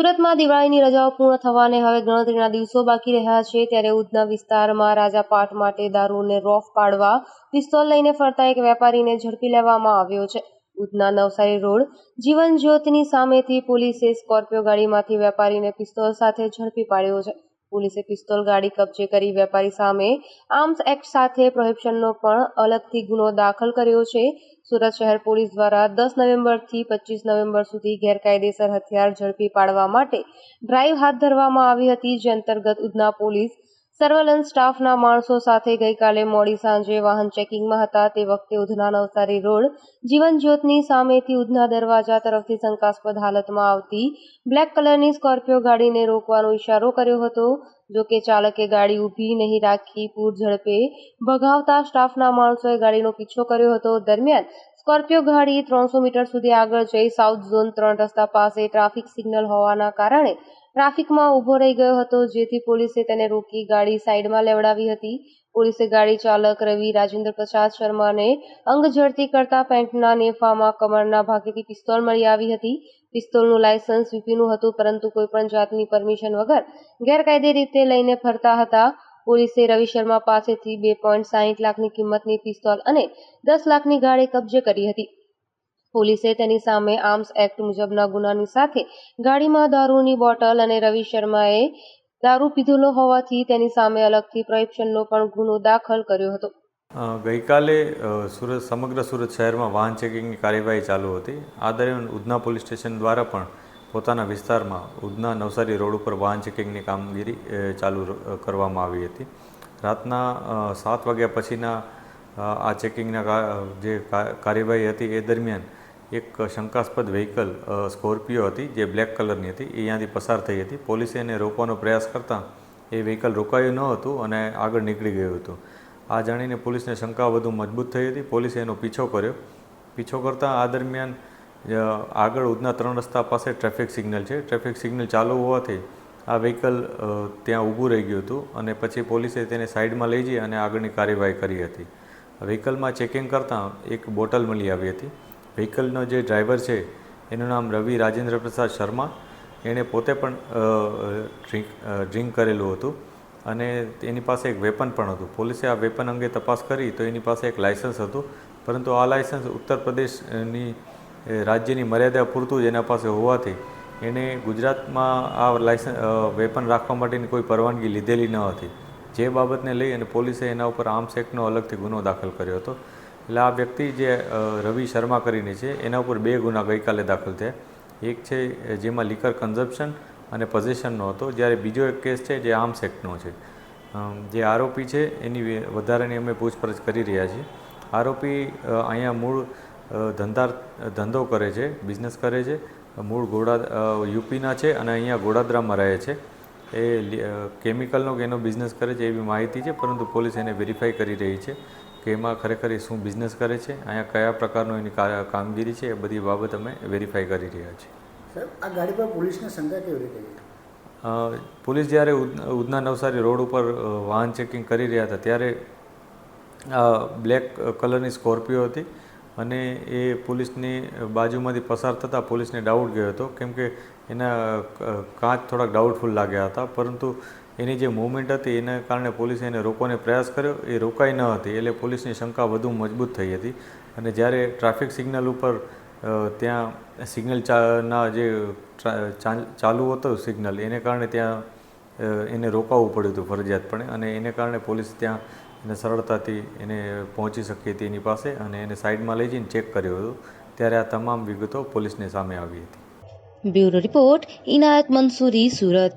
સુરતમાં દિવાળીની રજાઓ પૂર્ણ થવાને હવે ગણતરીના દિવસો બાકી રહ્યા છે. ત્યારે ઉધના વિસ્તારમાં રાજાપાઠ માટે દારૂને રોફ પાડવા પિસ્તોલ લઈને ફરતા એક વેપારીને ઝડપી લેવામાં આવ્યો છે. ઉધના નવસારી રોડ જીવન જ્યોતની સામેથી પોલીસે સ્કોર્પિયો ગાડીમાંથી વેપારીને પિસ્તોલ સાથે ઝડપી પાડ્યો છે. પોલીસે પિસ્તોલ ગાડી કબજે કરી વેપારી સામે આર્મ્સ એક્ટ સાથે પ્રોહિબિશનનો પણ અલગથી ગુનો દાખલ કર્યો છે. સુરત શહેર પોલીસ દ્વારા દસ નવેમ્બરથી પચીસ નવેમ્બર સુધી ગેરકાયદેસર હથિયાર ઝડપી પાડવા માટે ડ્રાઇવ હાથ ધરવામાં આવી હતી. જે અંતર્ગત ઉધના પોલીસ સર્વેલન્સ સ્ટાફના માણસો સાથે ગઈકાલે મોડી સાંજે વાહન ચેકિંગમાં હતા. તે વખતે ઉધના નવસારી રોડ જીવન જ્યોતની સામેથી ઉધના દરવાજા તરફથી શંકાસ્પદ હાલતમાં આવતી બ્લેક કલરની સ્કોર્પિયો ગાડીને રોકવાનો ઇશારો કર્યો હતો. જો કે ચાલકે ગાડી ઊભી નહીં રાખી પૂર ઝડપે ભગાવતા સ્ટાફના માણસોએ ગાડીનો પીછો કર્યો હતો. દરમિયાન સ્કોર્પિયો ગાડી ત્રણસો મીટર સુધી આગળ જઈ સાઉથ ઝોન ત્રણ રસ્તા પાસે ટ્રાફિક સિગ્નલ હોવાના કારણે ટ્રાફિકમાં ઊભો રહી ગયો હતો, જેથી પોલીસે તેને રોકી ગાડી સાઈડમાં લેવડાવી હતી. પોલીસે ગાડી ચાલક રવિ રાજેન્દ્ર પ્રસાદ શર્માને અંગ ઝડતી કરતા પેન્ટના નેફામાં કમરના ભાગેથી પિસ્તોલ મળી આવી હતી. પિસ્તોલનું લાયસન્સ વીપીનું હતું, પરંતુ કોઈપણ જાતની પરમિશન વગર ગેરકાયદે રીતે લઈને ફરતા હતા. પોલીસે રવિ શર્મા પાસેથી બે પોઈન્ટ સાહીઠ લાખની કિંમતની પિસ્તોલ અને દસ લાખની ગાડી કબજે કરી હતી. પોલીસે તેની સામે આર્મ્સ એક્ટ મુજબના ગુનાની સાથે ગાડીમાં દારૂની બોટલ અને રવિ શર્માએ દારૂ પીધેલો હોવાથી તેની સામે અલગથી પ્રોહિબિશનનો પણ ગુનો દાખલ કર્યો હતો. ગઈકાલે સુરત, સમગ્ર સુરત શહેરમાં વાહન ચેકિંગની કાર્યવાહી ચાલુ હતી. આ દરમિયાન ઉધના પોલીસ સ્ટેશન દ્વારા પણ પોતાના વિસ્તારમાં ઉધના નવસારી રોડ ઉપર વાહન ચેકિંગની કામગીરી ચાલુ કરવામાં આવી હતી. રાતના સાત વાગ્યા પછીના આ ચેકિંગના જે કાર્યવાહી હતી એ દરમિયાન એક શંકાસ્પદ વ્હીકલ સ્કોર્પિયો હતી, જે બ્લેક કલરની હતી. એ અહીંયાથી પસાર થઈ હતી. પોલીસે એને રોકવાનો પ્રયાસ કરતાં એ વ્હીકલ રોકાયું ન હતું અને આગળ નીકળી ગયું હતું. આ જાણીને પોલીસને શંકા વધુ મજબૂત થઈ હતી. પોલીસે એનો પીછો કર્યો. પીછો કરતાં આ દરમિયાન આગળ ઉધના ત્રણ રસ્તા પાસે ટ્રાફિક સિગ્નલ છે. ટ્રાફિક સિગ્નલ ચાલુ હોવાથી આ વ્હીકલ ત્યાં ઊભું રહી ગયું હતું અને પછી પોલીસે તેને સાઈડમાં લઈ જઈ અને આગળની કાર્યવાહી કરી હતી. વ્હીકલમાં ચેકિંગ કરતાં એક બોટલ મળી આવી હતી. વ્હીકલનો જે ડ્રાઈવર છે, એનું નામ રવિ રાજેન્દ્ર પ્રસાદ શર્મા. એણે પોતે પણ ડ્રિંક ડ્રિંક કરેલું હતું અને એની પાસે એક વેપન પણ હતું. પોલીસે આ વેપન અંગે તપાસ કરી તો એની પાસે એક લાયસન્સ હતું. પરંતુ આ લાયસન્સ ઉત્તર પ્રદેશની રાજ્યની મર્યાદા પૂરતું જ એના પાસે હોવાથી એણે ગુજરાતમાં આ લાયસન્સ વેપન રાખવા માટેની કોઈ પરવાનગી લીધેલી ન હતી. જે બાબતને લઈ અને પોલીસે એના ઉપર આર્મ્સ એક્ટનો અલગથી ગુનો દાખલ કર્યો હતો. એટલે આ વ્યક્તિ જે રવિ શર્મા કરીને છે, એના ઉપર બે ગુના ગઈકાલે દાખલ થયા. એક છે જેમાં લીકર કન્ઝપ્શન અને પઝેશનનો હતો, જ્યારે બીજો એક કેસ છે જે આર્મ્સ એક્ટનો છે. જે આરોપી છે, એની વધારાની અમે પૂછપરછ કરી રહ્યા છીએ. આરોપી અહીંયા મૂળ ધંધાર, ધંધા કરે છે, બિઝનેસ કરે છે. મૂળ ઘોડા યુપીના છે અને અહીંયા ગોડાદરામાં રહે છે. એ કેમિકલનો કે એનો બિઝનેસ કરે છે એવી માહિતી છે, પરંતુ પોલીસ એને વેરીફાઈ કરી રહી છે. કે એમાં ખરેખર એ શું બિઝનેસ કરે છે? અહીંયા કયા પ્રકારનો એની કામગીરી છે? એ બધી બાબત અમે વેરીફાઈ કરી રહ્યા છીએ. સાહેબ આ ગાડી પર પોલીસને શંકા કેવી રીતે પોલીસ જ્યારે ઉધ- ઉધના નવસારી રોડ ઉપર વાહન ચેકિંગ કરી રહ્યા હતા ત્યારે બ્લેક કલરની સ્કોર્પિયો હતી અને એ પોલીસની બાજુમાંથી પસાર થતાં પોલીસને ડાઉટ ગયો હતો. કેમ કે એના કાચ થોડાક ડાઉટફુલ લાગ્યા હતા પરંતુ એની જે મૂવમેન્ટ હતી, એના કારણે પોલીસે એને રોકવાનો પ્રયાસ કર્યો. એ રોકાઈ ન હતી, એટલે પોલીસની શંકા વધુ મજબૂત થઈ હતી. અને જ્યારે ટ્રાફિક સિગ્નલ ઉપર ત્યાં સિગ્નલ ના જે ચાલુ હતો સિગ્નલ એને કારણે ત્યાં એને રોકાવવું પડ્યું હતું ફરજિયાતપણે. અને એને કારણે પોલીસ ત્યાં એને સરળતાથી એને પહોંચી શકી હતી એની પાસે અને એને સાઈડમાં લઈ જઈને ચેક કર્યું હતું. ત્યારે આ તમામ વિગતો પોલીસને સામે આવી હતી. Bureau report Inayat Mansuri, Surat.